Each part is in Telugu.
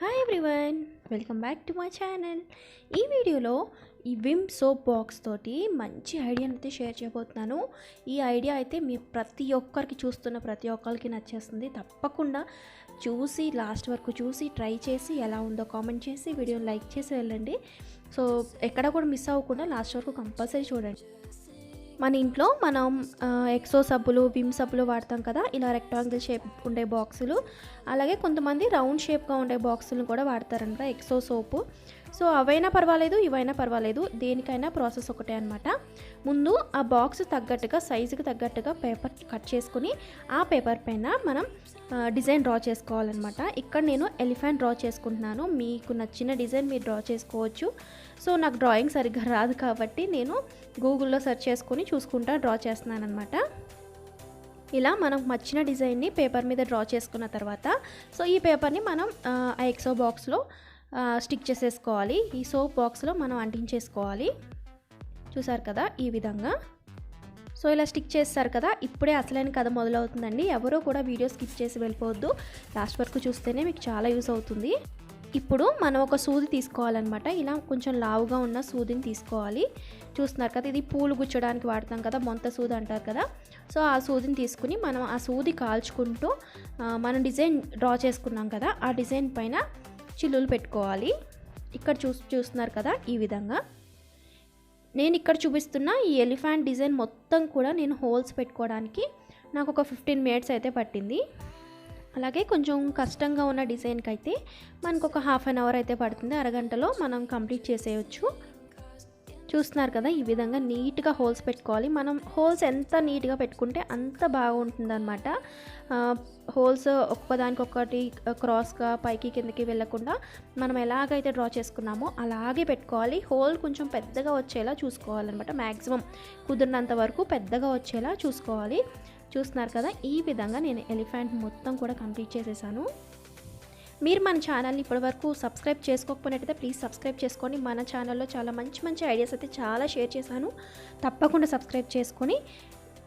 Hi everyone welcome back to my channel ఈ వీడియోలో ఈ విమ్ సోప్ బాక్స్ తోటి మంచి ఐడియాని అయితే షేర్ చేయబోతున్నాను. ఈ ఐడియా అయితే మీ ప్రతి ఒక్కరికి చూస్తున్న ప్రతి ఒక్కరికి నచ్చేస్తుంది. తప్పకుండా చూసి లాస్ట్ వరకు చూసి ట్రై చేసి ఎలా ఉందో కామెంట్ చేసి వీడియోని లైక్ చేసి వెళ్ళండి. సో ఎక్కడ కూడా మిస్ అవ్వకుండా లాస్ట్ వరకు కంపల్సరీ చూడండి. మన ఇంట్లో మనం ఎక్సో సబ్బులు విమ్ సబ్బులు వాడతాం కదా ఇలా రెక్టాంగిల్ షేప్ ఉండే బాక్సులు అలాగే కొంతమంది రౌండ్ షేప్గా ఉండే బాక్సులను కూడా వాడతారనమాట ఎక్సో సోపు. సో అవైనా పర్వాలేదు ఇవైనా పర్వాలేదు. దేనికైనా ప్రాసెస్ ఒకటే అనమాట ముందు ఆ బాక్స్ తగ్గట్టుగా సైజుకి తగ్గట్టుగా పేపర్ కట్ చేసుకుని ఆ పేపర్ పైన మనం డిజైన్ డ్రా చేసుకోవాలన్నమాట. ఇక్కడ నేను ఎలిఫెంట్ డ్రా చేసుకుంటున్నాను. మీకు నచ్చిన డిజైన్ మీరు డ్రా చేసుకోవచ్చు. సో నాకు డ్రాయింగ్ సరిగ్గా రాదు కాబట్టి నేను గూగుల్లో సెర్చ్ చేసుకొని చూసుకుంటా డ్రా చేస్తున్నాను అనమాట ఇలా మనం నచ్చిన డిజైన్ని పేపర్ మీద డ్రా చేసుకున్న తర్వాత సో ఈ పేపర్ని మనం ఎక్సో బాక్స్లో స్టిక్ చేసేసుకోవాలి. ఈ సోప్ బాక్స్లో మనం అంటించేసుకోవాలి. చూసారు కదా ఈ విధంగా. సో ఇలా స్టిక్ చేస్తారు కదా ఇప్పుడే అసలైన కథ మొదలవుతుందండి. ఎవరో కూడా వీడియో స్కిప్ చేసి వెళ్ళిపోవద్దు. లాస్ట్ వరకు చూస్తేనే మీకు చాలా యూస్ అవుతుంది. ఇప్పుడు మనం ఒక సూది తీసుకోవాలన్నమాట. ఇలా కొంచెం లావుగా ఉన్న సూదిని తీసుకోవాలి. చూస్తున్నారు కదా ఇది పూలు గుచ్చడానికి వాడతాం కదా మొంత సూది అంటారు కదా. సో ఆ సూదిని తీసుకుని మనం ఆ సూది కాల్చుకుంటూ మనం డిజైన్ డ్రా చేసుకున్నాం కదా ఆ డిజైన్ పైన చిల్లులు పెట్టుకోవాలి. ఇక్కడ చూ చూస్తున్నారు కదా ఈ విధంగా. నేను ఇక్కడ చూపిస్తున్న ఈ ఎలిఫెంట్ డిజైన్ మొత్తం కూడా నేను హోల్స్ పెట్టుకోవడానికి నాకు ఒక ఫిఫ్టీన్ మినిట్స్ అయితే పట్టింది. అలాగే కొంచెం కష్టంగా ఉన్న డిజైన్కి అయితే మనకు ఒక హాఫ్ అన్ అవర్ అయితే పడుతుంది. అరగంటలో మనం కంప్లీట్ చేసేయచ్చు. చూస్తున్నారు కదా ఈ విధంగా నీట్గా హోల్స్ పెట్టుకోవాలి. మనం హోల్స్ ఎంత నీట్గా పెట్టుకుంటే అంత బాగుంటుంది అనమాట హోల్స్ ఒక్కదానికొకటి క్రాస్గా పైకి కిందకి వెళ్ళకుండా మనం ఎలాగైతే డ్రా చేసుకున్నామో అలాగే పెట్టుకోవాలి. హోల్ కొంచెం పెద్దగా వచ్చేలా చూసుకోవాలన్నమాట. మ్యాక్సిమం కుదిరినంత వరకు పెద్దగా వచ్చేలా చూసుకోవాలి. చూస్తున్నారు కదా ఈ విధంగా నేను ఎలిఫెంట్ మొత్తం కూడా కంప్లీట్ చేసేసాను. మీరు మన ఛానల్ని ఇప్పటివరకు సబ్స్క్రైబ్ చేసుకోకపోయినట్టయితే ప్లీజ్ సబ్స్క్రైబ్ చేసుకోండి మన ఛానల్లో చాలా మంచి మంచి ఐడియాస్ అయితే చాలా షేర్ చేశాను. తప్పకుండా సబ్స్క్రైబ్ చేసుకొని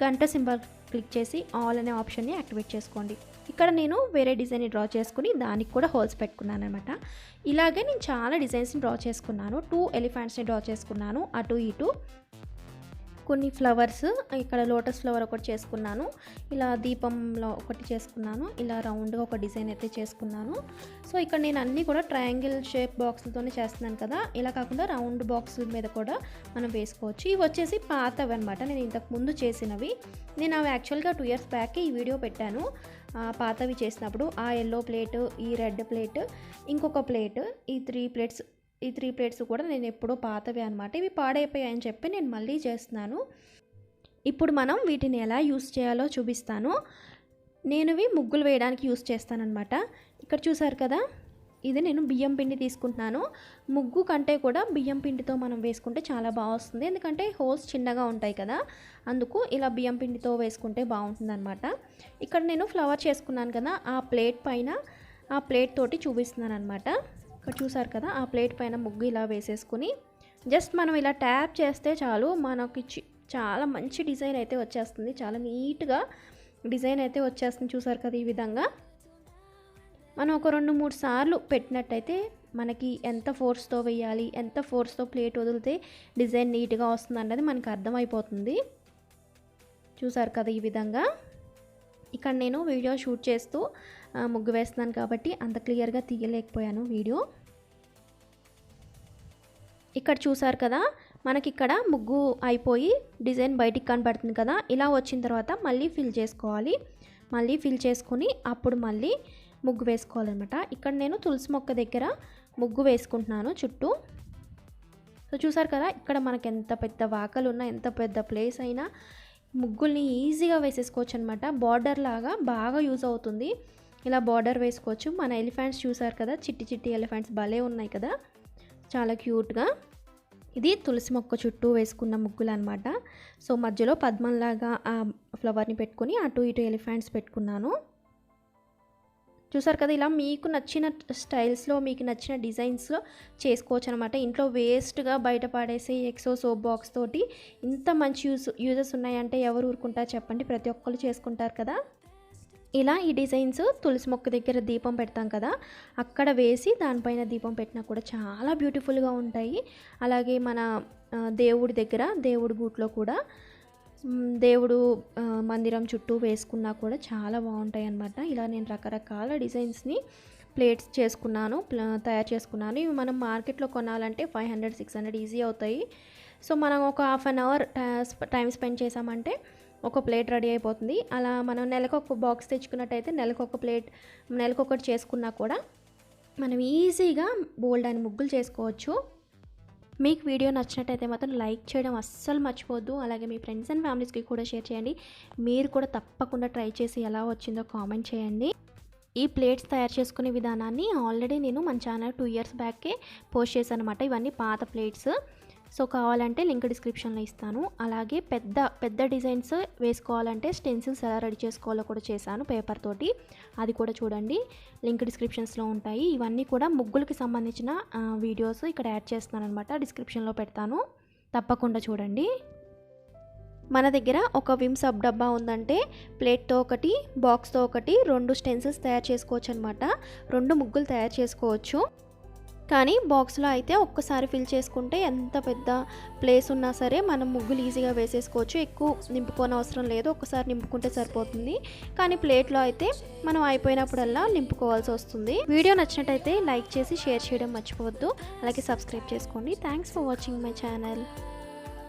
గంట సింబల్ క్లిక్ చేసి ఆల్ అనే ఆప్షన్ని యాక్టివేట్ చేసుకోండి. ఇక్కడ నేను వేరే డిజైన్ని డ్రా చేసుకుని దానికి కూడా హోల్స్ పెట్టుకున్నాను అనమాట ఇలాగే నేను చాలా డిజైన్స్ని డ్రా చేసుకున్నాను. టూ ఎలిఫెంట్స్ని డ్రా చేసుకున్నాను. అటు ఇటు. కొన్ని ఫ్లవర్స్ ఇక్కడ లోటస్ ఫ్లవర్ ఒకటి చేసుకున్నాను. ఇలా దీపంలో ఒకటి చేసుకున్నాను. ఇలా రౌండ్గా ఒక డిజైన్ అయితే చేసుకున్నాను. సో ఇక్కడ నేను అన్నీ కూడా ట్రయాంగిల్ షేప్ బాక్స్లతోనే చేస్తున్నాను కదా. ఇలా కాకుండా రౌండ్ బాక్స్ మీద కూడా మనం వేసుకోవచ్చు. ఇవి వచ్చేసి పాతవి అనమాట నేను ఇంతకు ముందు చేసినవి. నేను అవి యాక్చువల్గా టూ ఇయర్స్ బ్యాక్ ఈ వీడియో పెట్టాను. ఆ, పాతవి చేసినప్పుడు ఆ ఎల్లో ప్లేట్ ఈ రెడ్ ప్లేట్ ఇంకొక ప్లేట్ ఈ త్రీ ప్లేట్స్ ఈ త్రీ ప్లేట్స్ కూడా నేను ఎప్పుడో పాతవి అనమాట ఇవి పాడైపోయాయని చెప్పి నేను మళ్ళీ చేస్తున్నాను. ఇప్పుడు మనం వీటిని ఎలా యూస్ చేయాలో చూపిస్తాను. నేను ఇవి ముగ్గులు వేయడానికి యూస్ చేస్తానన్నమాట. ఇక్కడ చూసారు కదా? ఇది నేను బియ్యం పిండి తీసుకుంటున్నాను. ముగ్గు కంటే కూడా బియ్యం పిండితో మనం వేసుకుంటే చాలా బాగా వస్తుంది. ఎందుకంటే హోల్స్ చిన్నగా ఉంటాయి కదా? అందుకు ఇలా బియ్యం పిండితో వేసుకుంటే బాగుంటుంది అనమాట ఇక్కడ నేను ఫ్లవర్ చేసుకున్నాను కదా? ఆ ప్లేట్ పైన ఆ ప్లేట్ తోటి చూపిస్తున్నాను అనమాట చూసారు కదా ఆ ప్లేట్ పైన ముగ్గు ఇలా వేసేసుకుని జస్ట్ మనం ఇలా ట్యాప్ చేస్తే చాలు మనకి చి- చాలా మంచి డిజైన్ అయితే వచ్చేస్తుంది. చాలా నీట్గా డిజైన్ అయితే వచ్చేస్తుంది చూసారు కదా ఈ విధంగా. మనం ఒక రెండు మూడు సార్లు పెట్టినట్టయితే మనకి ఎంత ఫోర్స్తో వేయాలి ఎంత ఫోర్స్తో ప్లేట్ వదిలితే డిజైన్ నీట్గా వస్తుంది అన్నది మనకు అర్థమైపోతుంది. చూసారు కదా ఈ విధంగా. ఇక్కడ నేను వీడియో షూట్ చేస్తూ ముగ్గు వేస్తున్నాను కాబట్టి అంత క్లియర్గా తీయలేకపోయాను వీడియో. ఇక్కడ చూసారు కదా మనకి ఇక్కడ ముగ్గు అయిపోయి డిజైన్ బయటికి కనబడుతుంది కదా ఇలా వచ్చిన తర్వాత మళ్ళీ ఫిల్ చేసుకోవాలి. మళ్ళీ ఫిల్ చేసుకుని అప్పుడు మళ్ళీ ముగ్గు వేసుకోవాలన్నమాట. ఇక్కడ నేను తులసి మొక్క దగ్గర ముగ్గు వేసుకుంటున్నాను చుట్టూ. సో చూసారు కదా ఇక్కడ మనకి ఎంత పెద్ద వాకలు ఉన్నా ఎంత పెద్ద ప్లేస్ అయినా ముగ్గుల్ని ఈజీగా వేసేసుకోవచ్చు అనమాట బార్డర్ లాగా బాగా యూజ్ అవుతుంది. ఇలా బార్డర్ వేసుకోవచ్చు. మన ఎలిఫెంట్స్ చూసారు కదా? చిట్టి చిట్టి ఎలిఫెంట్స్ భలే ఉన్నాయి కదా? చాలా క్యూట్గా. ఇది తులసి మొక్క చుట్టూ వేసుకున్న ముగ్గులు అనమాట సో మధ్యలో పద్మంలాగా ఆ ఫ్లవర్ని పెట్టుకొని అటు ఇటు ఎలిఫెంట్స్ పెట్టుకున్నాను. చూసారు కదా ఇలా మీకు నచ్చిన స్టైల్స్లో మీకు నచ్చిన డిజైన్స్లో చేసుకోవచ్చు అనమాట ఇంట్లో వేస్ట్గా బయట పాడేసే ఎక్సో సోప్ బాక్స్ తోటి ఇంత మంచి యూస్ యూజెస్ ఉన్నాయంటే ఎవరు ఊరుకుంటారు చెప్పండి. ప్రతి ఒక్కరు చేసుకుంటారు కదా. ఇలా ఈ డిజైన్స్ తులసి మొక్క దగ్గర దీపం పెడతాం కదా అక్కడ వేసి దానిపైన దీపం పెట్టినా కూడా చాలా బ్యూటిఫుల్గా ఉంటాయి. అలాగే మన దేవుడి దగ్గర దేవుడి బూట్లో కూడా దేవుడు మందిరం చుట్టూ వేసుకున్నా కూడా చాలా బాగుంటాయి అన్నమాట ఇలా నేను రకరకాల డిజైన్స్ని ప్లేట్స్ చేసుకున్నాను తయారు చేసుకున్నాను. ఇవి మనం మార్కెట్లో కొనాలంటే five hundred six hundred easy అవుతాయి. సో మనం ఒక half an hour time spend చేసామంటే ఒక ప్లేట్ రెడీ అయిపోతుంది. అలా మనం నెలకు ఒక బాక్స్ తెచ్చుకున్నట్టయితే నెలకు ఒక ప్లేట్ నెలకు ఒకటి చేసుకున్నా కూడా మనం ఈజీగా బోల్డ్ అని ముగ్గులు చేసుకోవచ్చు. మీకు వీడియో నచ్చినట్టయితే మాత్రం లైక్ చేయడం అస్సలు మర్చిపోవద్దు. అలాగే మీ ఫ్రెండ్స్ అండ్ ఫ్యామిలీస్కి కూడా షేర్ చేయండి. మీరు కూడా తప్పకుండా ట్రై చేసి ఎలా వచ్చిందో కామెంట్ చేయండి. ఈ ప్లేట్స్ తయారు చేసుకునే విధానాన్ని ఆల్రెడీ నేను మన ఛానల్ టూ ఇయర్స్ బ్యాకే పోస్ట్ చేశాను అనమాట ఇవన్నీ పాత ప్లేట్స్. సో కావాలంటే లింక్ డిస్క్రిప్షన్లో ఇస్తాను. అలాగే పెద్ద పెద్ద డిజైన్స్ వేసుకోవాలంటే స్టెన్సిల్స్ ఎలా రెడీ చేసుకోవాలో కూడా చేశాను పేపర్ తోటి. అది కూడా చూడండి. లింక్ డిస్క్రిప్షన్స్లో ఉంటాయి. ఇవన్నీ కూడా ముగ్గులకి సంబంధించిన వీడియోస్ ఇక్కడ యాడ్ చేస్తున్నాను అనమాట డిస్క్రిప్షన్లో పెడతాను. తప్పకుండా చూడండి. మన దగ్గర ఒక విమ్ సబ్ డబ్బా ఉందంటే ప్లేట్తో ఒకటి బాక్స్తో ఒకటి రెండు స్టెన్సిల్స్ తయారు చేసుకోవచ్చు అనమాట రెండు ముగ్గులు తయారు చేసుకోవచ్చు. కానీ బాక్స్లో అయితే ఒక్కసారి ఫిల్ చేసుకుంటే ఎంత పెద్ద ప్లేస్ ఉన్నా సరే మనం ముగ్గులు ఈజీగా వేసేసుకోవచ్చు. ఎక్కువ నింపుకోని అవసరం లేదు. ఒక్కసారి నింపుకుంటే సరిపోతుంది. కానీ ప్లేట్లో అయితే మనం అయిపోయినప్పుడల్లా నింపుకోవాల్సి వస్తుంది. వీడియో నచ్చినట్టయితే లైక్ చేసి షేర్ చేయడం మర్చిపోవద్దు. అలాగే సబ్స్క్రైబ్ చేసుకోండి. Thanks for watching my channel.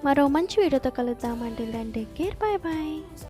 మరో మంచి వీడియోతో కలుద్దాం. అంటే కేర్ బాయ్ బాయ్